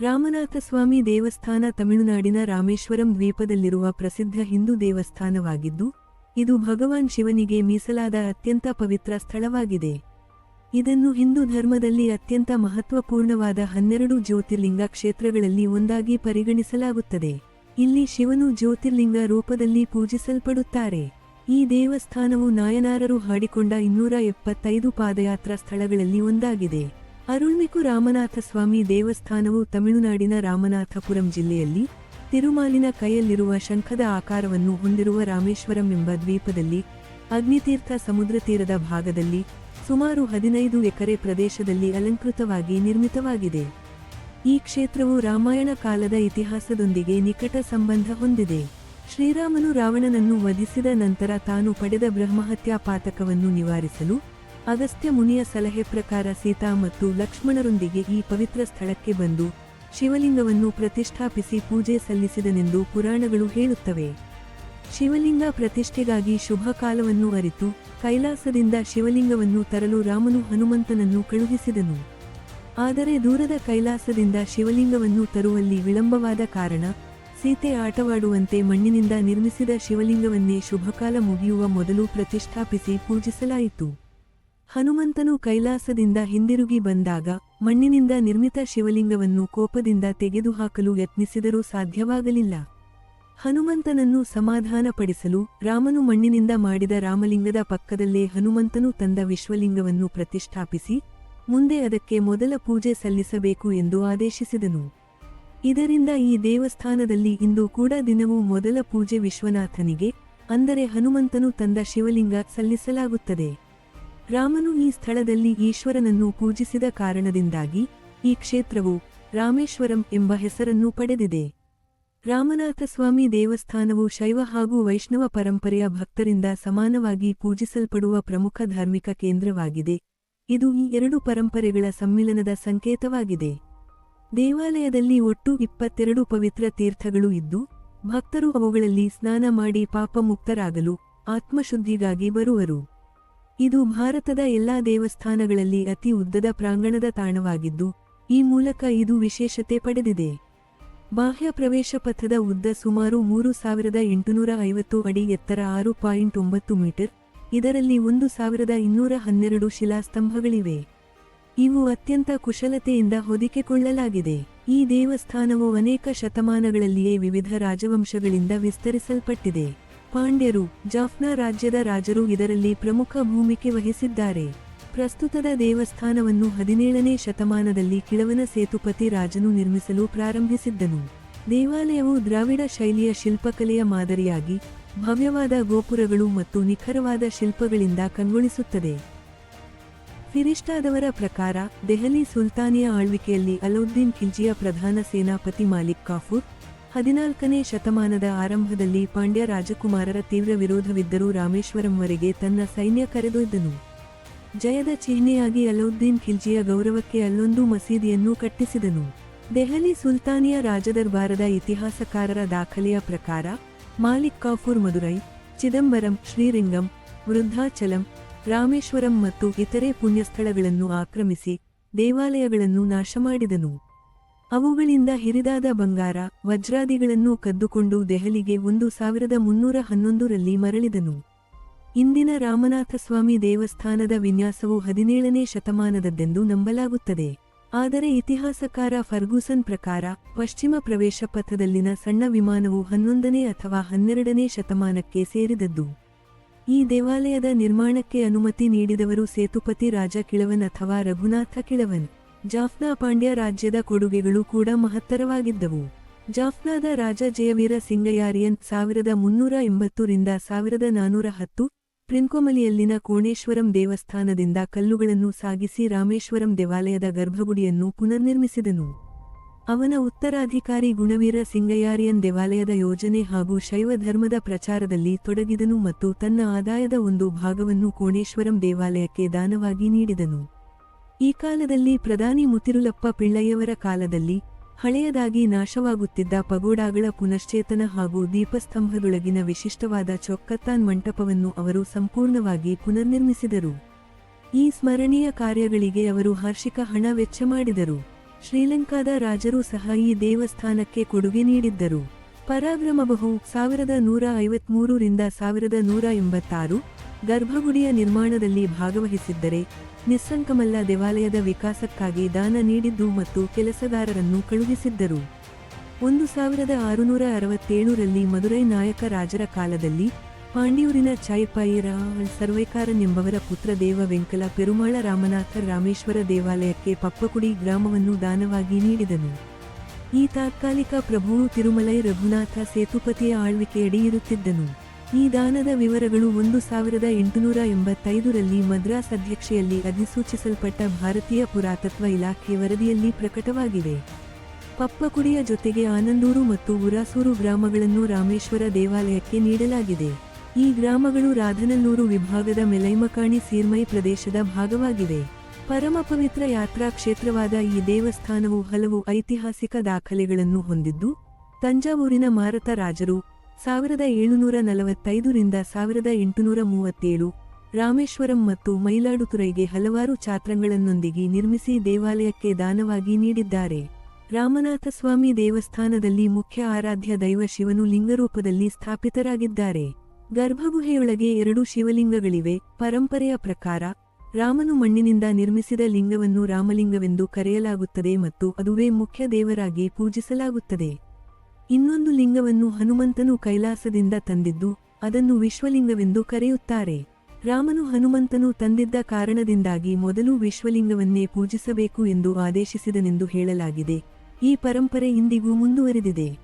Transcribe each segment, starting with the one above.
ರಾಮನಾಥಸ್ವಾಮಿ ದೇವಸ್ಥಾನ ತಮಿಳುನಾಡಿನ ರಾಮೇಶ್ವರಂ ದ್ವೀಪದಲ್ಲಿರುವ ಪ್ರಸಿದ್ಧ ಹಿಂದೂ ದೇವಸ್ಥಾನವಾಗಿದ್ದು, ಇದು ಭಗವಾನ್ ಶಿವನಿಗೆ ಮೀಸಲಾದ ಅತ್ಯಂತ ಪವಿತ್ರ ಸ್ಥಳವಾಗಿದೆ. ಇದನ್ನು ಹಿಂದೂ ಧರ್ಮದಲ್ಲಿ ಅತ್ಯಂತ ಮಹತ್ವಪೂರ್ಣವಾದ ಹನ್ನೆರಡು ಜ್ಯೋತಿರ್ಲಿಂಗ ಕ್ಷೇತ್ರಗಳಲ್ಲಿ ಒಂದಾಗಿ ಪರಿಗಣಿಸಲಾಗುತ್ತದೆ. ಇಲ್ಲಿ ಶಿವನು ಜ್ಯೋತಿರ್ಲಿಂಗ ರೂಪದಲ್ಲಿ ಪೂಜಿಸಲ್ಪಡುತ್ತಾರೆ. ಈ ದೇವಸ್ಥಾನವು ನಾಯನಾರರು ಹಾಡಿಕೊಂಡ ಇನ್ನೂರ ಎಪ್ಪತ್ತೈದು ಪಾದಯಾತ್ರಾ ಸ್ಥಳಗಳಲ್ಲಿ ಒಂದಾಗಿದೆ. ಅರುಳ್ಮಿಕು ರಾಮನಾಥಸ್ವಾಮಿ ದೇವಸ್ಥಾನವು ತಮಿಳುನಾಡಿನ ರಾಮನಾಥಪುರಂ ಜಿಲ್ಲೆಯಲ್ಲಿ ತಿರುಮಾಲಿನ ಕೈಯಲ್ಲಿರುವ ಶಂಖದ ಆಕಾರವನ್ನು ಹೊಂದಿರುವ ರಾಮೇಶ್ವರಂ ಎಂಬ ದ್ವೀಪದಲ್ಲಿ ಅಗ್ನಿತೀರ್ಥ ಸಮುದ್ರ ತೀರದ ಭಾಗದಲ್ಲಿ ಸುಮಾರು ಹದಿನೈದು ಎಕರೆ ಪ್ರದೇಶದಲ್ಲಿ ಅಲಂಕೃತವಾಗಿ ನಿರ್ಮಿತವಾಗಿದೆ. ಈ ಕ್ಷೇತ್ರವು ರಾಮಾಯಣ ಕಾಲದ ಇತಿಹಾಸದೊಂದಿಗೆ ನಿಕಟ ಸಂಬಂಧ ಹೊಂದಿದೆ. ಶ್ರೀರಾಮನು ರಾವಣನನ್ನು ವಧಿಸಿದ ನಂತರ ತಾನು ಪಡೆದ ಬ್ರಹ್ಮಹತ್ಯಾ ಪಾತಕವನ್ನು ನಿವಾರಿಸಲು ಅಗಸ್ತ್ಯ ಮುನಿಯ ಸಲಹೆ ಪ್ರಕಾರ ಸೀತಾ ಮತ್ತು ಲಕ್ಷ್ಮಣರೊಂದಿಗೆ ಈ ಪವಿತ್ರ ಸ್ಥಳಕ್ಕೆ ಬಂದು ಶಿವಲಿಂಗವನ್ನು ಪ್ರತಿಷ್ಠಾಪಿಸಿ ಪೂಜೆ ಸಲ್ಲಿಸಿದನೆಂದು ಪುರಾಣಗಳು ಹೇಳುತ್ತವೆ. ಶಿವಲಿಂಗ ಪ್ರತಿಷ್ಠೆಗಾಗಿ ಶುಭ ಕಾಲವನ್ನು ಅರಿತು ಕೈಲಾಸದಿಂದ ಶಿವಲಿಂಗವನ್ನು ತರಲು ರಾಮನು ಹನುಮಂತನನ್ನು ಕಳುಹಿಸಿದನು. ಆದರೆ ದೂರದ ಕೈಲಾಸದಿಂದ ಶಿವಲಿಂಗವನ್ನು ತರುವಲ್ಲಿ ವಿಳಂಬವಾದ ಕಾರಣ ಸೀತೆ ಆಟವಾಡುವಂತೆ ಮಣ್ಣಿನಿಂದ ನಿರ್ಮಿಸಿದ ಶಿವಲಿಂಗವನ್ನೇ ಶುಭಕಾಲ ಮುಗಿಯುವ ಮೊದಲು ಪ್ರತಿಷ್ಠಾಪಿಸಿ ಪೂಜಿಸಲಾಯಿತು. ಹನುಮಂತನು ಕೈಲಾಸದಿಂದ ಹಿಂದಿರುಗಿ ಬಂದಾಗ ಮಣ್ಣಿನಿಂದ ನಿರ್ಮಿತ ಶಿವಲಿಂಗವನ್ನು ಕೋಪದಿಂದ ತೆಗೆದುಹಾಕಲು ಯತ್ನಿಸಿದರೂ ಸಾಧ್ಯವಾಗಲಿಲ್ಲ. ಹನುಮಂತನನ್ನು ಸಮಾಧಾನಪಡಿಸಲು ರಾಮನು ಮಣ್ಣಿನಿಂದ ಮಾಡಿದ ರಾಮಲಿಂಗದ ಪಕ್ಕದಲ್ಲೇ ಹನುಮಂತನು ತಂದ ವಿಶ್ವಲಿಂಗವನ್ನು ಪ್ರತಿಷ್ಠಾಪಿಸಿ ಮುಂದೆ ಅದಕ್ಕೆ ಮೊದಲ ಪೂಜೆ ಸಲ್ಲಿಸಬೇಕು ಎಂದು ಆದೇಶಿಸಿದನು. ಇದರಿಂದ ಈ ದೇವಸ್ಥಾನದಲ್ಲಿ ಇಂದು ಕೂಡ ದಿನವೂ ಮೊದಲ ಪೂಜೆ ವಿಶ್ವನಾಥನಿಗೆ, ಅಂದರೆ ಹನುಮಂತನು ತಂದ ಶಿವಲಿಂಗ ಸಲ್ಲಿಸಲಾಗುತ್ತದೆ. ರಾಮನು ಈ ಸ್ಥಳದಲ್ಲಿ ಈಶ್ವರನನ್ನು ಪೂಜಿಸಿದ ಕಾರಣದಿಂದಾಗಿ ಈ ಕ್ಷೇತ್ರವು ರಾಮೇಶ್ವರಂ ಎಂಬ ಹೆಸರನ್ನು ಪಡೆದಿದೆ. ರಾಮನಾಥಸ್ವಾಮಿ ದೇವಸ್ಥಾನವು ಶೈವ ಹಾಗೂ ವೈಷ್ಣವ ಪರಂಪರೆಯ ಭಕ್ತರಿಂದ ಸಮಾನವಾಗಿ ಪೂಜಿಸಲ್ಪಡುವ ಪ್ರಮುಖ ಧಾರ್ಮಿಕ ಕೇಂದ್ರವಾಗಿದೆ. ಇದು ಈ ಎರಡು ಪರಂಪರೆಗಳ ಸಮ್ಮಿಲನದ ಸಂಕೇತವಾಗಿದೆ. ದೇವಾಲಯದಲ್ಲಿ ಒಟ್ಟು ಇಪ್ಪತ್ತೆರಡು ಪವಿತ್ರ ತೀರ್ಥಗಳು ಇದ್ದು, ಭಕ್ತರು ಅವುಗಳಲ್ಲಿ ಸ್ನಾನ ಮಾಡಿ ಪಾಪಮುಕ್ತರಾಗಲು ಆತ್ಮಶುದ್ಧಿಗಾಗಿ ಬರುವರು. ಇದು ಭಾರತದ ಎಲ್ಲಾ ದೇವಸ್ಥಾನಗಳಲ್ಲಿ ಅತಿ ಉದ್ದದ ಪ್ರಾಂಗಣದ ತಾಣವಾಗಿದ್ದು, ಈ ಮೂಲಕ ಇದು ವಿಶೇಷತೆ ಪಡೆದಿದೆ. ಬಾಹ್ಯ ಪ್ರವೇಶ ಪಥದ ಉದ್ದ ಸುಮಾರು ಮೂರು ಸಾವಿರದ ಎಂಟುನೂರ ಐವತ್ತು ಅಡಿ ಎತ್ತರ ಆರು ಪಾಯಿಂಟ್ ಒಂಬತ್ತು ಮೀಟರ್, ಇದರಲ್ಲಿ ಒಂದು ಸಾವಿರದ ಇನ್ನೂರ ಹನ್ನೆರಡು ಶಿಲಾಸ್ತಂಭಗಳಿವೆ. ಇವು ಅತ್ಯಂತ ಕುಶಲತೆಯಿಂದ ಹೊದಿಕೆಕೊಳ್ಳಲಾಗಿದೆ. ಈ ದೇವಸ್ಥಾನವು ಅನೇಕ ಶತಮಾನಗಳಲ್ಲಿಯೇ ವಿವಿಧ ರಾಜವಂಶಗಳಿಂದ ವಿಸ್ತರಿಸಲ್ಪಟ್ಟಿದೆ. ಪಾಂಡ್ಯರು ಜಾಫ್ನ ರಾಜ್ಯದ ರಾಜರು ಇದರಲ್ಲಿ ಪ್ರಮುಖ ಭೂಮಿಕೆ ವಹಿಸಿದ್ದಾರೆ. ಪ್ರಸ್ತುತದ ದೇವಸ್ಥಾನವನ್ನು ಹದಿನೇಳನೇ ಶತಮಾನದಲ್ಲಿ ಕಿಳವನ ಸೇತುಪತಿ ರಾಜನು ನಿರ್ಮಿಸಲು ಪ್ರಾರಂಭಿಸಿದ್ದನು. ದೇವಾಲಯವು ದ್ರಾವಿಡ ಶೈಲಿಯ ಶಿಲ್ಪಕಲೆಯ ಮಾದರಿಯಾಗಿ, ಭವ್ಯವಾದ ಗೋಪುರಗಳು ಮತ್ತು ನಿಖರವಾದ ಶಿಲ್ಪಗಳಿಂದ ಕಂಗೊಳಿಸುತ್ತದೆ. ಫಿರಿಷ್ಟಾದವರ ಪ್ರಕಾರ, ದೆಹಲಿ ಸುಲ್ತಾನಿಯ ಆಳ್ವಿಕೆಯಲ್ಲಿ ಅಲೌದ್ದೀನ್ ಖಿಲ್ಜಿಯ ಪ್ರಧಾನ ಸೇನಾಪತಿ ಮಾಲಿಕ್ ಕಾಫೂರ್ ಹದಿನಾಲ್ಕನೇ ಶತಮಾನದ ಆರಂಭದಲ್ಲಿ ಪಾಂಡ್ಯ ರಾಜಕುಮಾರರ ತೀವ್ರ ವಿರೋಧವಿದ್ದರೂ ರಾಮೇಶ್ವರಂವರೆಗೆ ತನ್ನ ಸೈನ್ಯ ಕರೆದೊಯ್ದನು. ಜಯದ ಚಿಹ್ನೆಯಾಗಿ ಅಲೌದ್ದೀನ್ ಖಿಲ್ಜಿಯ ಗೌರವಕ್ಕೆ ಅಲ್ಲೊಂದು ಮಸೀದಿಯನ್ನು ಕಟ್ಟಿಸಿದನು. ದೆಹಲಿ ಸುಲ್ತಾನಿಯ ರಾಜದರ್ಬಾರದ ಇತಿಹಾಸಕಾರರ ದಾಖಲೆಯ ಪ್ರಕಾರ, ಮಾಲಿಕ್ ಕಾಫೂರ್ ಮದುರೈ, ಚಿದಂಬರಂ, ಶ್ರೀರಿಂಗಂ, ವೃದ್ಧಾಚಲಂ, ರಾಮೇಶ್ವರಂ ಮತ್ತು ಇತರೆ ಪುಣ್ಯಸ್ಥಳಗಳನ್ನು ಆಕ್ರಮಿಸಿ ದೇವಾಲಯಗಳನ್ನು ನಾಶ ಮಾಡಿದನು ಅವುಗಳಿಂದ ಹಿರಿದಾದ ಬಂಗಾರ, ವಜ್ರಾದಿಗಳನ್ನು ಕದ್ದುಕೊಂಡು ದೆಹಲಿಗೆ ಒಂದು ಸಾವಿರದ ಮುನ್ನೂರ ಹನ್ನೊಂದರಲ್ಲಿ ಮರಳಿದನು. ಇಂದಿನ ರಾಮನಾಥಸ್ವಾಮಿ ದೇವಸ್ಥಾನದ ವಿನ್ಯಾಸವು ಹದಿನೇಳನೇ ಶತಮಾನದದ್ದೆಂದು ನಂಬಲಾಗುತ್ತದೆ. ಆದರೆ ಇತಿಹಾಸಕಾರ ಫರ್ಗೂಸನ್ ಪ್ರಕಾರ, ಪಶ್ಚಿಮ ಪ್ರವೇಶ ಪಥದಲ್ಲಿನ ಸಣ್ಣ ವಿಮಾನವು ಹನ್ನೊಂದನೇ ಅಥವಾ ಹನ್ನೆರಡನೇ ಶತಮಾನಕ್ಕೆ ಸೇರಿದದ್ದು. ಈ ದೇವಾಲಯದ ನಿರ್ಮಾಣಕ್ಕೆ ಅನುಮತಿ ನೀಡಿದವರು ಸೇತುಪತಿ ರಾಜ ಕಿಳವನ್ ಅಥವಾ ರಘುನಾಥ ಕಿಳವನ್. ಜಾಫ್ನಾ ಪಾಂಡ್ಯ ರಾಜ್ಯದ ಕೊಡುಗೆಗಳು ಕೂಡ ಮಹತ್ತರವಾಗಿದ್ದವು. ಜಾಫ್ನಾದ ರಾಜ ಜಯವೀರ ಸಿಂಗಯಾರಿಯನ್ ಸಾವಿರದ ಮುನ್ನೂರ ಎಂಬತ್ತರಿಂದ ಸಾವಿರದ ನಾನೂರ ಹತ್ತು ಪ್ರಿನ್ಕೊಮಲಿಯಲ್ಲಿನ ಕೋಣೇಶ್ವರಂ ದೇವಸ್ಥಾನದಿಂದ ಕಲ್ಲುಗಳನ್ನು ಸಾಗಿಸಿ ರಾಮೇಶ್ವರಂ ದೇವಾಲಯದ ಗರ್ಭಗುಡಿಯನ್ನು ಪುನರ್ನಿರ್ಮಿಸಿದನು. ಅವನ ಉತ್ತರಾಧಿಕಾರಿ ಗುಣವೀರ ಸಿಂಗಯಾರಿಯನ್ ದೇವಾಲಯದ ಯೋಜನೆ ಹಾಗೂ ಶೈವ ಧರ್ಮದ ಪ್ರಚಾರದಲ್ಲಿ ತೊಡಗಿದನು ಮತ್ತು ತನ್ನ ಆದಾಯದ ಒಂದು ಭಾಗವನ್ನು ಕೋಣೇಶ್ವರಂ ದೇವಾಲಯಕ್ಕೆ ದಾನವಾಗಿ ನೀಡಿದನು. ಈ ಕಾಲದಲ್ಲಿ ಪ್ರಧಾನಿ ಮುತಿರುಲಪ್ಪ ಪಿಳ್ಳಯ್ಯವರ ಕಾಲದಲ್ಲಿ ಹಳೆಯದಾಗಿ ನಾಶವಾಗುತ್ತಿದ್ದ ಪಗೋಡಾಗಳ ಪುನಶ್ಚೇತನ ಹಾಗೂ ದೀಪಸ್ತಂಭದೊಳಗಿನ ವಿಶಿಷ್ಟವಾದ ಚೊಕ್ಕತ್ತಾನ್ ಮಂಟಪವನ್ನು ಅವರು ಸಂಪೂರ್ಣವಾಗಿ ಪುನರ್ನಿರ್ಮಿಸಿದರು. ಈ ಸ್ಮರಣೀಯ ಕಾರ್ಯಗಳಿಗೆ ಅವರು ಹರ್ಷಿಕ ಹಣ ವೆಚ್ಚ ಮಾಡಿದರು. ಶ್ರೀಲಂಕಾದ ರಾಜರು ಸಹ ಈ ದೇವಸ್ಥಾನಕ್ಕೆ ಕೊಡುಗೆ ನೀಡಿದ್ದರು. ಪರಾಕ್ರಮಬಹು ಸಾವಿರದ ನೂರ ಐವತ್ಮೂರರಿಂದ ಸಾವಿರದ ನೂರ ಎಂಬತ್ತಾರು ಗರ್ಭಗುಡಿಯ ನಿರ್ಮಾಣದಲ್ಲಿ ಭಾಗವಹಿಸಿದ್ದರೆ ನಿಸ್ಸಂಕಮಲ್ಲ ದೇವಾಲಯದ ವಿಕಾಸಕ್ಕಾಗಿ ದಾನ ನೀಡಿದ್ದು ಮತ್ತು ಕೆಲಸಗಾರರನ್ನು ಕಳುಹಿಸಿದ್ದರು. ಒಂದು ಸಾವಿರದ ಆರುನೂರ ಅರವತ್ತೇಳರಲ್ಲಿ ಮದುರೈ ನಾಯಕ ರಾಜರ ಕಾಲದಲ್ಲಿ ಪಾಂಡಿಯೂರಿನ ಸರ್ವೇಕಾರನ್ ಎಂಬವರ ಪುತ್ರ ದೇವ ವೆಂಕಲ ಪೆರುಮಾಳ ರಾಮನಾಥ ರಾಮೇಶ್ವರ ದೇವಾಲಯಕ್ಕೆ ಪಪ್ಪಕುಡಿ ಗ್ರಾಮವನ್ನು ದಾನವಾಗಿ ನೀಡಿದನು. ಈ ತಾತ್ಕಾಲಿಕ ಪ್ರಭುವು ತಿರುಮಲೈ ರಘುನಾಥ ಸೇತುಪತಿಯ ಆಳ್ವಿಕೆಯಡಿ ಇರುತ್ತಿದ್ದನು. ಈ ದಾನದ ವಿವರಗಳು ಒಂದು ಸಾವಿರದ ಎಂಟುನೂರ ಎಂಬತ್ತೈದರಲ್ಲಿ ಮದ್ರಾಸ್ ಅಧ್ಯಕ್ಷೆಯಲ್ಲಿ ಅಧಿಸೂಚಿಸಲ್ಪಟ್ಟ ಭಾರತೀಯ ಪುರಾತತ್ವ ಇಲಾಖೆ ವರದಿಯಲ್ಲಿ ಪ್ರಕಟವಾಗಿವೆ. ಪಪ್ಪಕುಡಿಯ ಜೊತೆಗೆ ಆನಂದೂರು ಮತ್ತು ಉರಾಸೂರು ಗ್ರಾಮಗಳನ್ನು ರಾಮೇಶ್ವರ ದೇವಾಲಯಕ್ಕೆ ನೀಡಲಾಗಿದೆ. ಈ ಗ್ರಾಮಗಳು ರಾಧನಲ್ಲೂರು ವಿಭಾಗದ ಮೆಲೈಮಕಾಣಿ ಸೀರ್ಮೈ ಪ್ರದೇಶದ ಭಾಗವಾಗಿದೆ. ಪರಮ ಪವಿತ್ರ ಯಾತ್ರಾ ಕ್ಷೇತ್ರವಾದ ಈ ದೇವಸ್ಥಾನವು ಹಲವು ಐತಿಹಾಸಿಕ ದಾಖಲೆಗಳನ್ನು ಹೊಂದಿದ್ದು, ತಂಜಾವೂರಿನ ಮಾರತ ರಾಜರು ಸಾವಿರದ ಏಳುನೂರ ನಲವತ್ತೈದರಿಂದ ಸಾವಿರದ ಎಂಟುನೂರ ಮೂವತ್ತೇಳು, ರಾಮೇಶ್ವರಂ ಮತ್ತು ಮೈಲಾಡುತುರೈಗೆ ಹಲವಾರು ಛಾತ್ರಗಳನ್ನೊಂದಿಗೆ ನಿರ್ಮಿಸಿ ದೇವಾಲಯಕ್ಕೆ ದಾನವಾಗಿ ನೀಡಿದ್ದಾರೆ. ರಾಮನಾಥಸ್ವಾಮಿ ದೇವಸ್ಥಾನದಲ್ಲಿ ಮುಖ್ಯ ಆರಾಧ್ಯ ದೈವ ಶಿವನು ಲಿಂಗರೂಪದಲ್ಲಿ ಸ್ಥಾಪಿತರಾಗಿದ್ದಾರೆ. ಗರ್ಭಗುಹೆಯೊಳಗೆ ಎರಡು ಶಿವಲಿಂಗಗಳಿವೆ. ಪರಂಪರೆಯ ಪ್ರಕಾರ, ರಾಮನು ಮಣ್ಣಿನಿಂದ ನಿರ್ಮಿಸಿದ ಲಿಂಗವನ್ನು ರಾಮಲಿಂಗವೆಂದು ಕರೆಯಲಾಗುತ್ತದೆ ಮತ್ತು ಅದುವೇ ಮುಖ್ಯ ದೇವರಾಗಿ ಪೂಜಿಸಲಾಗುತ್ತದೆ. ಇನ್ನೊಂದು ಲಿಂಗವನ್ನು ಹನುಮಂತನು ಕೈಲಾಸದಿಂದ ತಂದಿದ್ದು, ಅದನ್ನು ವಿಶ್ವಲಿಂಗವೆಂದು ಕರೆಯುತ್ತಾರೆ. ರಾಮನು ಹನುಮಂತನು ತಂದಿದ್ದ ಕಾರಣದಿಂದಾಗಿ ಮೊದಲು ವಿಶ್ವಲಿಂಗವನ್ನೇ ಪೂಜಿಸಬೇಕು ಎಂದು ಆದೇಶಿಸಿದನೆಂದು ಹೇಳಲಾಗಿದೆ. ಈ ಪರಂಪರೆ ಇಂದಿಗೂ ಮುಂದುವರೆದಿದೆ.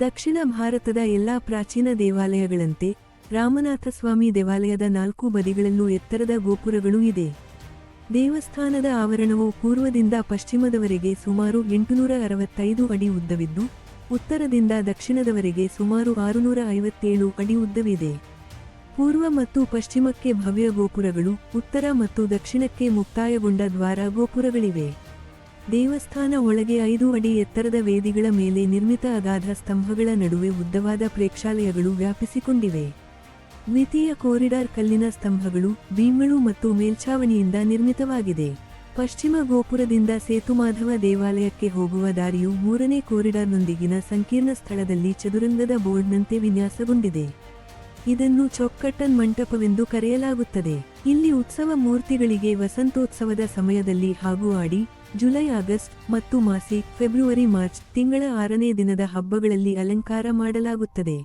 ದಕ್ಷಿಣ ಭಾರತದ ಎಲ್ಲಾ ಪ್ರಾಚೀನ ದೇವಾಲಯಗಳಂತೆ ರಾಮನಾಥಸ್ವಾಮಿ ದೇವಾಲಯದ ನಾಲ್ಕು ಬದಿಗಳಲ್ಲೂ ಎತ್ತರದ ಗೋಪುರಗಳು ಇದೆ. ದೇವಸ್ಥಾನದ ಆವರಣವು ಪೂರ್ವದಿಂದ ಪಶ್ಚಿಮದವರೆಗೆ ಸುಮಾರು ಎಂಟುನೂರ ಅರವತ್ತೈದು ಅಡಿ ಉದ್ದವಿದ್ದು ಉತ್ತರದಿಂದ ದಕ್ಷಿಣದವರೆಗೆ ಸುಮಾರು ಆರುನೂರ ಐವತ್ತೇಳು ಅಡಿ ಉದ್ದವಿದೆ. ಪೂರ್ವ ಮತ್ತು ಪಶ್ಚಿಮಕ್ಕೆ ಭವ್ಯ ಗೋಪುರಗಳು, ಉತ್ತರ ಮತ್ತು ದಕ್ಷಿಣಕ್ಕೆ ಮುಕ್ತಾಯಗೊಂಡ ದ್ವಾರ ಗೋಪುರಗಳಿವೆ. ದೇವಸ್ಥಾನ ಒಳಗೆ ಐದು ಅಡಿ ಎತ್ತರದ ವೇದಿಗಳ ಮೇಲೆ ನಿರ್ಮಿತ ಅಗಾಧ ಸ್ತಂಭಗಳ ನಡುವೆ ಉದ್ದವಾದ ಪ್ರೇಕ್ಷಾಲಯಗಳು ವ್ಯಾಪಿಸಿಕೊಂಡಿವೆ. ದ್ವಿತೀಯ ಕೋರಿಡಾರ್ ಕಲ್ಲಿನ ಸ್ತಂಭಗಳು ಬೀಮ್ಗಳು ಮತ್ತು ಮೇಲ್ಛಾವಣಿಯಿಂದ ನಿರ್ಮಿತವಾಗಿದೆ. ಪಶ್ಚಿಮ ಗೋಪುರದಿಂದ ಸೇತುಮಾಧವ ದೇವಾಲಯಕ್ಕೆ ಹೋಗುವ ದಾರಿಯು ಮೂರನೇ ಕೋರಿಡಾರ್ನೊಂದಿಗಿನ ಸಂಕೀರ್ಣ ಸ್ಥಳದಲ್ಲಿ ಚದುರಂಗದ ಬೋರ್ಡ್ನಂತೆ ವಿನ್ಯಾಸಗೊಂಡಿದೆ. ಇದನ್ನು ಚೊಕ್ಕಟ್ಟನ್ ಮಂಟಪವೆಂದು ಕರೆಯಲಾಗುತ್ತದೆ. ಇಲ್ಲಿ ಉತ್ಸವ ಮೂರ್ತಿಗಳಿಗೆ ವಸಂತೋತ್ಸವದ ಸಮಯದಲ್ಲಿ ಹಾಗೂ ಆಡಿ, ಜುಲೈ, ಆಗಸ್ಟ್ ಮತ್ತು ಮಾಸಿ, ಫೆಬ್ರವರಿ, ಮಾರ್ಚ್ ತಿಂಗಳ ಆರನೇ ದಿನದ ಹಬ್ಬಗಳಲ್ಲಿ ಅಲಂಕಾರ ಮಾಡಲಾಗುತ್ತದೆ.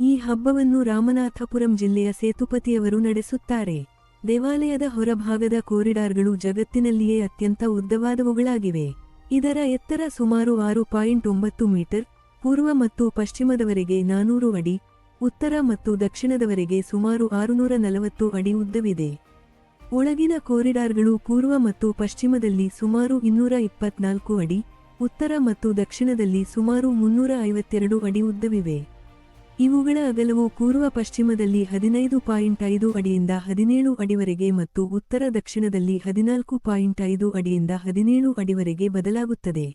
ಈ ಹಬ್ಬವನ್ನು ರಾಮನಾಥಪುರಂ ಜಿಲ್ಲೆಯ ಸೇತುಪತಿಯವರು ನಡೆಸುತ್ತಾರೆ. ದೇವಾಲಯದ ಹೊರಭಾಗದ ಕೋರಿಡಾರ್ಗಳು ಜಗತ್ತಿನಲ್ಲಿಯೇ ಅತ್ಯಂತ ಉದ್ದವಾದವುಗಳಾಗಿವೆ. ಇದರ ಎತ್ತರ ಸುಮಾರು ಆರು ಪಾಯಿಂಟ್ ಒಂಬತ್ತು ಮೀಟರ್, ಪೂರ್ವ ಮತ್ತು ಪಶ್ಚಿಮದವರೆಗೆ ನಾನೂರು ಅಡಿ, ಉತ್ತರ ಮತ್ತು ದಕ್ಷಿಣದವರೆಗೆ ಸುಮಾರು ಆರುನೂರ ನಲವತ್ತು ಅಡಿ ಉದ್ದವಿದೆ. ಒಳಗಿನ ಕೋರಿಡಾರ್ಗಳು ಪೂರ್ವ ಮತ್ತು ಪಶ್ಚಿಮದಲ್ಲಿ ಸುಮಾರು ಇನ್ನೂರ ಇಪ್ಪತ್ನಾಲ್ಕು ಅಡಿ, ಉತ್ತರ ಮತ್ತು ದಕ್ಷಿಣದಲ್ಲಿ ಸುಮಾರು ಮುನ್ನೂರ ಐವತ್ತೆರಡು ಅಡಿ ಉದ್ದವಿವೆ. ಇವುಗಳ ಅಗಲವು ಪೂರ್ವ ಪಶ್ಚಿಮದಲ್ಲಿ ಹದಿನೈದು ಪಾಯಿಂಟ್ ಐದು ಅಡಿಯಿಂದ ಹದಿನೇಳು ಅಡಿವರೆಗೆ ಮತ್ತು ಉತ್ತರ ದಕ್ಷಿಣದಲ್ಲಿ ಹದಿನಾಲ್ಕು ಪಾಯಿಂಟ್ ಐದು ಅಡಿಯಿಂದ ಹದಿನೇಳು ಅಡಿವರೆಗೆ ಬದಲಾಗುತ್ತದೆ.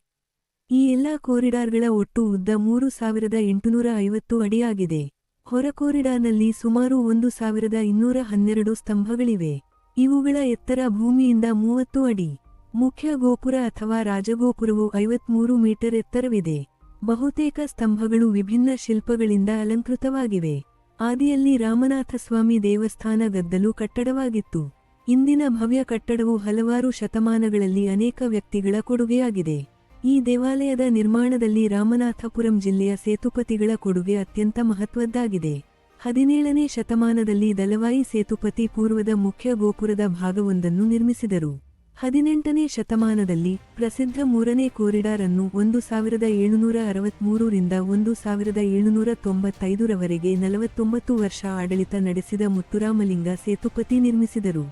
ಈ ಎಲ್ಲಾ ಕೋರಿಡಾರ್ಗಳ ಒಟ್ಟು ಉದ್ದ ಮೂರು ಸಾವಿರದ ಎಂಟುನೂರ ಐವತ್ತು ಅಡಿಯಾಗಿದೆ. ಹೊರ ಕೋರಿಡಾರ್ನಲ್ಲಿ ಸುಮಾರು ಒಂದು ಸಾವಿರದ ಇನ್ನೂರ ಹನ್ನೆರಡು ಸ್ತಂಭಗಳಿವೆ. ಇವುಗಳ ಎತ್ತರ ಭೂಮಿಯಿಂದ ಮೂವತ್ತು ಅಡಿ. ಮುಖ್ಯ ಗೋಪುರ ಅಥವಾ ರಾಜಗೋಪುರವು ಐವತ್ಮೂರು ಮೀಟರ್ ಎತ್ತರವಿದೆ. ಬಹುತೇಕ ಸ್ತಂಭಗಳು ವಿಭಿನ್ನ ಶಿಲ್ಪಗಳಿಂದ ಅಲಂಕೃತವಾಗಿವೆ. ಆದಿಯಲ್ಲಿ ರಾಮನಾಥಸ್ವಾಮಿ ದೇವಸ್ಥಾನ ಗದ್ದಲು ಕಟ್ಟಡವಾಗಿತ್ತು. ಇಂದಿನ ಭವ್ಯ ಕಟ್ಟಡವು ಹಲವಾರು ಶತಮಾನಗಳಲ್ಲಿ ಅನೇಕ ವ್ಯಕ್ತಿಗಳ ಕೊಡುಗೆಯಾಗಿದೆ. ಈ ದೇವಾಲಯದ ನಿರ್ಮಾಣದಲ್ಲಿ ರಾಮನಾಥಪುರಂ ಜಿಲ್ಲೆಯ ಸೇತುಪತಿಗಳ ಕೊಡುಗೆ ಅತ್ಯಂತ ಮಹತ್ವದ್ದಾಗಿದೆ. ಹದಿನೇಳನೇ ಶತಮಾನದಲ್ಲಿ ದಲವಾಯಿ ಸೇತುಪತಿ ಪೂರ್ವದ ಮುಖ್ಯ ಗೋಪುರದ ಭಾಗವೊಂದನ್ನು ನಿರ್ಮಿಸಿದರು. ಹದಿನೆಂಟನೇ ಶತಮಾನದಲ್ಲಿ ಪ್ರಸಿದ್ಧ ಮೂರನೇ ಕೋರಿಡಾರ್ ಅನ್ನು ಒಂದು ಸಾವಿರದ ಏಳುನೂರ ಅರವತ್ಮೂರರಿಂದ ಒಂದು ಸಾವಿರದ ಏಳುನೂರ ತೊಂಬತ್ತೈದರವರೆಗೆ ನಲವತ್ತೊಂಬತ್ತು ವರ್ಷ ಆಡಳಿತ ನಡೆಸಿದ ಮುತ್ತುರಾಮಲಿಂಗ ಸೇತುಪತಿ ನಿರ್ಮಿಸಿದರು.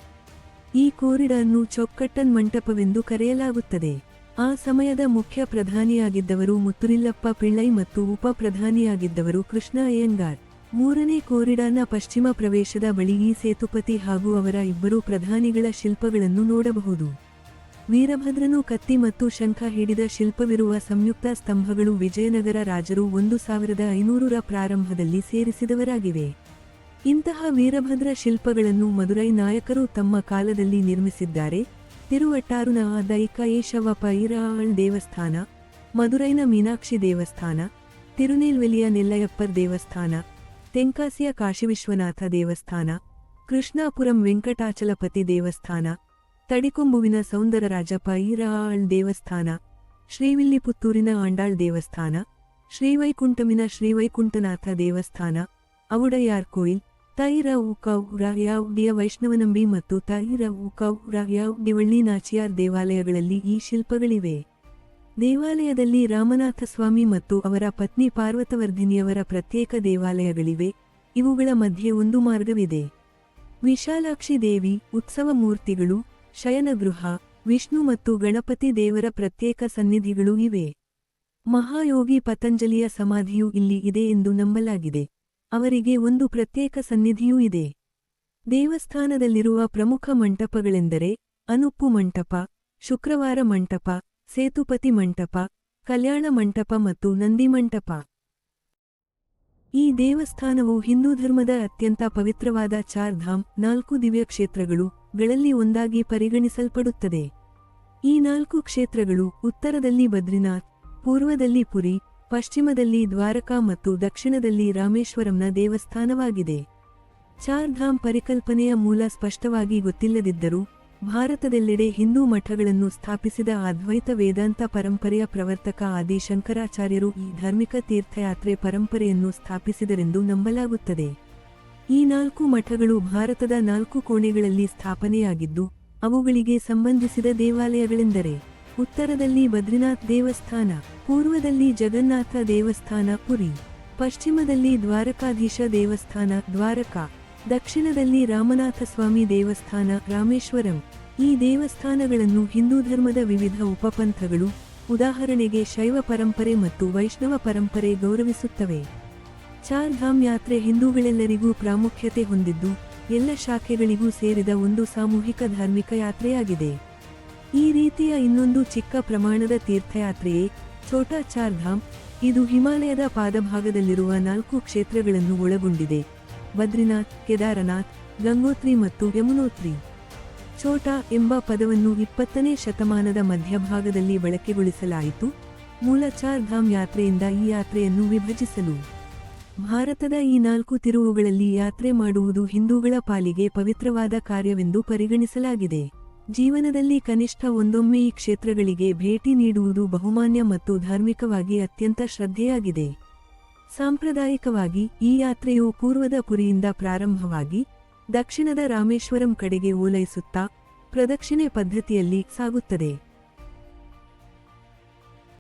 ಈ ಕೋರಿಡಾರ್ನು ಚೊಕ್ಕಟ್ಟನ್ ಮಂಟಪವೆಂದು ಕರೆಯಲಾಗುತ್ತದೆ. ಆ ಸಮಯದ ಮುಖ್ಯ ಪ್ರಧಾನಿಯಾಗಿದ್ದವರು ಮುತ್ತುರಿಲ್ಲಪ್ಪ ಪಿಳ್ಳೈ ಮತ್ತು ಉಪ ಪ್ರಧಾನಿಯಾಗಿದ್ದವರು ಕೃಷ್ಣ ಅಯ್ಯಂಗಾರ್. ಮೂರನೇ ಕೋರಿಡಾರ್ನ ಪಶ್ಚಿಮ ಪ್ರವೇಶದ ಬಳಿ ಈ ಸೇತುಪತಿ ಹಾಗೂ ಅವರ ಇಬ್ಬರು ಪ್ರಧಾನಿಗಳ ಶಿಲ್ಪಗಳನ್ನು ನೋಡಬಹುದು. ವೀರಭದ್ರನು ಕತ್ತಿ ಮತ್ತು ಶಂಖ ಹಿಡಿದ ಶಿಲ್ಪವಿರುವ ಸಂಯುಕ್ತ ಸ್ತಂಭಗಳು ವಿಜಯನಗರ ರಾಜರು ಒಂದು ಸಾವಿರದ ಐನೂರರ ಪ್ರಾರಂಭದಲ್ಲಿ ಸೇರಿಸಿದವರಾಗಿವೆ. ಇಂತಹ ವೀರಭದ್ರ ಶಿಲ್ಪಗಳನ್ನು ಮದುರೈ ನಾಯಕರು ತಮ್ಮ ಕಾಲದಲ್ಲಿ ನಿರ್ಮಿಸಿದ್ದಾರೆ. ತಿರುವಟ್ಟಾರುನ ದೈಕ ಏಷವ ಪೈರಾಳ್ ದೇವಸ್ಥಾನ, ಮದುರೈನ ಮೀನಾಕ್ಷಿ ದೇವಸ್ಥಾನ, ತಿರುನೆಲ್ವೆಲಿಯ ನೆಲ್ಲಯಪ್ಪರ್ ದೇವಸ್ಥಾನ ತೆಂಕಾಸಿಯ ಕಾಶಿವಿಶ್ವನಾಥ ದೇವಸ್ಥಾನ, ಕೃಷ್ಣಾಪುರಂ ವೆಂಕಟಾಚಲಪತಿ ದೇವಸ್ಥಾನ, ತಡಿಕೊಂಬುವಿನ ಸೌಂದರರಾಜ ಪೈರಹಾಳ್ ದೇವಸ್ಥಾನ, ಶ್ರೀವಿಲ್ಲಿಪುತ್ತೂರಿನ ಆಂಡಾಳ್ ದೇವಸ್ಥಾನ, ಶ್ರೀವೈಕುಂಠಮಿನ ಶ್ರೀವೈಕುಂಠನಾಥ ದೇವಸ್ಥಾನ ಅವುಡಯಾರ್ ಕೋಯಿಲ್, ತೈರ ಉಕೌರಾಯಾವ್ಡಿಯ ವೈಷ್ಣವನಂಬಿ ಮತ್ತು ತೈರ ಉಕೌರಾಯಾವ್ಡಿ ನಾಚಿಯಾರ್ ದೇವಾಲಯಗಳಲ್ಲಿ ಈ ಶಿಲ್ಪಗಳಿವೆ. ದೇವಾಲಯದಲ್ಲಿ ರಾಮನಾಥ ಸ್ವಾಮಿ ಮತ್ತು ಅವರ ಪತ್ನಿ ಪಾರ್ವತವರ್ಧಿನಿಯವರ ಪ್ರತ್ಯೇಕ ದೇವಾಲಯಗಳಿವೆ. ಇವುಗಳ ಮಧ್ಯೆ ಒಂದು ಮಾರ್ಗವಿದೆ. ವಿಶಾಲಾಕ್ಷಿ ದೇವಿ, ಉತ್ಸವ ಮೂರ್ತಿಗಳು, ಶಯನಗೃಹ, ವಿಷ್ಣು ಮತ್ತು ಗಣಪತಿ ದೇವರ ಪ್ರತ್ಯೇಕ ಸನ್ನಿಧಿಗಳೂ ಇವೆ. ಮಹಾಯೋಗಿ ಪತಂಜಲಿಯ ಸಮಾಧಿಯೂ ಇಲ್ಲಿ ಇದೆ ಎಂದು ನಂಬಲಾಗಿದೆ. ಅವರಿಗೆ ಒಂದು ಪ್ರತ್ಯೇಕ ಸನ್ನಿಧಿಯೂ ಇದೆ. ದೇವಸ್ಥಾನದಲ್ಲಿರುವ ಪ್ರಮುಖ ಮಂಟಪಗಳೆಂದರೆ ಅನುಪ್ಪು ಮಂಟಪ, ಶುಕ್ರವಾರ ಮಂಟಪ ಸೇತುಪತಿ ಮಂಟಪ, ಕಲ್ಯಾಣ ಮಂಟಪ ಮತ್ತು ನಂದಿ ಮಂಟಪ. ಈ ದೇವಸ್ಥಾನವು ಹಿಂದೂ ಧರ್ಮದ ಅತ್ಯಂತ ಪವಿತ್ರವಾದ ಚಾರ್ ಧಾಮ್ ನಾಲ್ಕು ದಿವ್ಯ ಕ್ಷೇತ್ರಗಳು ಗಳಲ್ಲಿ ಒಂದಾಗಿ ಪರಿಗಣಿಸಲ್ಪಡುತ್ತದೆ. ಈ ನಾಲ್ಕು ಕ್ಷೇತ್ರಗಳು ಉತ್ತರದಲ್ಲಿ ಬದ್ರಿನಾಥ್, ಪೂರ್ವದಲ್ಲಿ ಪುರಿ, ಪಶ್ಚಿಮದಲ್ಲಿ ದ್ವಾರಕಾ ಮತ್ತು ದಕ್ಷಿಣದಲ್ಲಿ ರಾಮೇಶ್ವರಂನ ದೇವಸ್ಥಾನವಾಗಿದೆ. ಚಾರ್ಧಾಮ್ ಪರಿಕಲ್ಪನೆಯ ಮೂಲ ಸ್ಪಷ್ಟವಾಗಿ ಗೊತ್ತಿಲ್ಲದಿದ್ದರೂ ಭಾರತದೆಲ್ಲೆಡೆ ಹಿಂದೂ ಮಠಗಳನ್ನು ಸ್ಥಾಪಿಸಿದ ಅದ್ವೈತ ವೇದಾಂತ ಪರಂಪರೆಯ ಪ್ರವರ್ತಕ ಆದಿ ಶಂಕರಾಚಾರ್ಯರು ಈ ಧಾರ್ಮಿಕ ತೀರ್ಥಯಾತ್ರೆ ಪರಂಪರೆಯನ್ನು ಸ್ಥಾಪಿಸಿದರೆಂದು ನಂಬಲಾಗುತ್ತದೆ. ಈ ನಾಲ್ಕು ಮಠಗಳು ಭಾರತದ ನಾಲ್ಕು ಕೋಣೆಗಳಲ್ಲಿ ಸ್ಥಾಪನೆಯಾಗಿದ್ದು, ಅವುಗಳಿಗೆ ಸಂಬಂಧಿಸಿದ ದೇವಾಲಯಗಳೆಂದರೆ ಉತ್ತರದಲ್ಲಿ ಬದ್ರಿನಾಥ್ ದೇವಸ್ಥಾನ, ಪೂರ್ವದಲ್ಲಿ ಜಗನ್ನಾಥ ದೇವಸ್ಥಾನ, ಪುರಿ, ಪಶ್ಚಿಮದಲ್ಲಿ ದ್ವಾರಕಾಧೀಶ ದೇವಸ್ಥಾನ, ದ್ವಾರಕಾ ದಕ್ಷಿಣದಲ್ಲಿ ರಾಮನಾಥಸ್ವಾಮಿ ದೇವಸ್ಥಾನ, ರಾಮೇಶ್ವರಂ. ಈ ದೇವಸ್ಥಾನಗಳನ್ನು ಹಿಂದೂ ಧರ್ಮದ ವಿವಿಧ ಉಪಪಂಥಗಳು, ಉದಾಹರಣೆಗೆ ಶೈವ ಪರಂಪರೆ ಮತ್ತು ವೈಷ್ಣವ ಪರಂಪರೆ ಗೌರವಿಸುತ್ತವೆ. ಚಾರ್ ಧಾಮ್ ಯಾತ್ರೆ ಹಿಂದೂಗಳೆಲ್ಲರಿಗೂ ಪ್ರಾಮುಖ್ಯತೆ ಹೊಂದಿದ್ದು, ಎಲ್ಲ ಶಾಖೆಗಳಿಗೂ ಸೇರಿದ ಒಂದು ಸಾಮೂಹಿಕ ಧಾರ್ಮಿಕ ಯಾತ್ರೆಯಾಗಿದೆ. ಈ ರೀತಿಯ ಇನ್ನೊಂದು ಚಿಕ್ಕ ಪ್ರಮಾಣದ ತೀರ್ಥಯಾತ್ರೆಯೇ ಛೋಟಾ ಚಾರ್ ಧಾಮ್ ಇದು ಹಿಮಾಲಯದ ಪಾದಭಾಗದಲ್ಲಿರುವ ನಾಲ್ಕು ಕ್ಷೇತ್ರಗಳನ್ನು ಒಳಗೊಂಡಿದೆ. ಬದ್ರಿನಾಥ್, ಕೇದಾರನಾಥ್, ಗಂಗೋತ್ರಿ ಮತ್ತು ಯಮುನೋತ್ರಿ. ಛೋಟಾ ಎಂಬ ಪದವನ್ನು ಇಪ್ಪತ್ತನೇ ಶತಮಾನದ ಮಧ್ಯಭಾಗದಲ್ಲಿ ಬಳಕೆಗೊಳಿಸಲಾಯಿತು. ಮೂಲ ಚಾರ್ ಧಾಮ್ ಯಾತ್ರೆಯಿಂದ ಈ ಯಾತ್ರೆಯನ್ನು ವಿಭಜಿಸಲು. ಭಾರತದ ಈ ನಾಲ್ಕು ತಿರುವುಗಳಲ್ಲಿ ಯಾತ್ರೆ ಮಾಡುವುದು ಹಿಂದೂಗಳ ಪಾಲಿಗೆ ಪವಿತ್ರವಾದ ಕಾರ್ಯವೆಂದು ಪರಿಗಣಿಸಲಾಗಿದೆ. ಜೀವನದಲ್ಲಿ ಕನಿಷ್ಠ ಒಂದೊಮ್ಮೆ ಈ ಕ್ಷೇತ್ರಗಳಿಗೆ ಭೇಟಿ ನೀಡುವುದು ಬಹುಮಾನ್ಯ ಮತ್ತು ಧಾರ್ಮಿಕವಾಗಿ ಅತ್ಯಂತ ಶ್ರದ್ಧೆಯಾಗಿದೆ. ಸಾಂಪ್ರದಾಯಿಕವಾಗಿ ಈ ಯಾತ್ರೆಯು ಪೂರ್ವದ ಪುರಿಯಿಂದ ಪ್ರಾರಂಭವಾಗಿ ದಕ್ಷಿಣದ ರಾಮೇಶ್ವರಂ ಕಡೆಗೆ ಓಲೈಸುತ್ತಾ ಪ್ರದಕ್ಷಿಣೆ ಪದ್ಧತಿಯಲ್ಲಿ ಸಾಗುತ್ತದೆ.